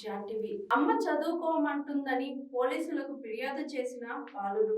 జాంటివి. అమ్మ చదువుకోమంటుందని పోలీసులకు ఫిర్యాదు చేసిన బాలుడు.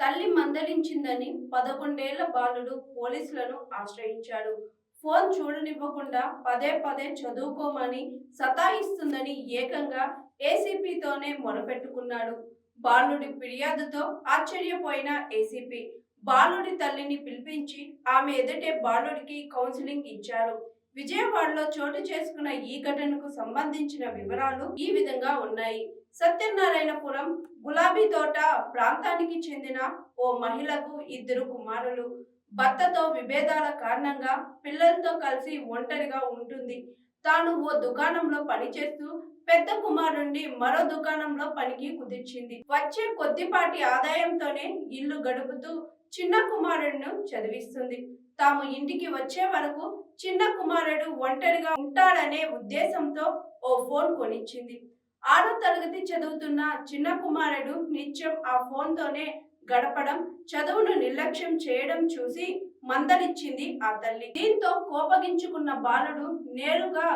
తల్లి మందలించిందని పదకొండేళ్ళ బాలుడు పోలీసులను ఆశ్రయించాడు. ఫోన్ చూడనివ్వకుండా పదే పదే చదువుకోమని సతాయిస్తుందని ఏకంగా ఏసీపీతోనే మొరపెట్టుకున్నాడు. బాలుడి ఫిర్యాదుతో ఆశ్చర్యపోయిన ఏసీపీ. బాలుడి తల్లిని పిలిపించి ఆమె ఎదుటే బాలుడికి కౌన్సిలింగ్ ఇచ్చారు. విజయవాడలో చోటు చేసుకున్న ఈ ఘటనకు సంబంధించిన వివరాలు ఈ విధంగా ఉన్నాయి. సత్యనారాయణపురం గులాబీ తోట ప్రాంతానికి చెందిన ఓ మహిళకు ఇద్దరు కుమారులు. భర్తతో విభేదాల కారణంగా పిల్లలతో కలిసి ఒంటరిగా ఉంటుంది. తాను ఓ దుకాణంలో పనిచేస్తూ పెద్ద కుమారుణ్ణి మరో దుకాణంలో పనికి కుదిర్చింది. వచ్చే కొద్దిపాటి ఆదాయంతోనే ఇల్లు గడుపుతూ చిన్న కుమారుడును చదివిస్తుంది. తాము ఇంటికి వచ్చే వరకు చిన్న కుమారుడు ఒంటరిగా ఉంటాడనే ఉద్దేశంతో ఓ ఫోన్ కొనిచ్చింది. ఆరో తరగతి చదువుతున్న చిన్న కుమారుడు నిత్యం ఆ ఫోన్తోనే గడపడం చదువును నిర్లక్ష్యం చేయడం చూసి మందలిచ్చింది ఆ తల్లి. దీంతో కోపగించుకున్న బాలుడు నేరుగా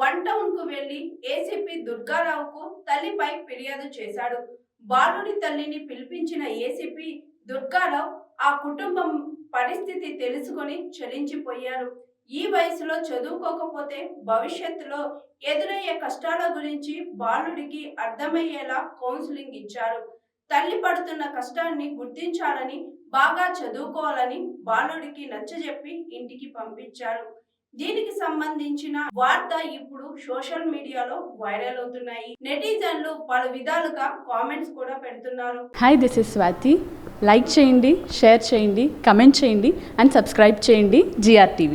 వన్ టౌన్కు వెళ్ళి దుర్గారావుకు తల్లిపై ఫిర్యాదు చేశాడు. బాలుడి తల్లిని పిలిపించిన ఏసీపీ దుర్గారావు ఆ కుటుంబం పరిస్థితి తెలుసుకొని చలించిపోయారు. ఈ వయసులో చదువుకోకపోతే భవిష్యత్తులో ఎదురయ్యే కష్టాల గురించి బాలుడికి అర్థమయ్యేలా కౌన్సిలింగ్ ఇచ్చారు. తల్లి పడుతున్న కష్టాన్ని గుర్తించాలని బాగా చదువుకోవాలని బాలుడికి నచ్చజెప్పి ఇంటికి పంపించారు. దీనికి సంబంధించిన వార్త ఇప్పుడు సోషల్ మీడియాలో వైరల్ అవుతున్నాయి. నెటిజన్లు పలు విధాలుగా కామెంట్స్ కూడా పెడుతున్నారు. Hi this is Swathi like చేయండి షేర్ చేయండి కమెంట్ చేయండి అండ్ సబ్స్క్రైబ్ చేయండి జిఆర్ టీవీ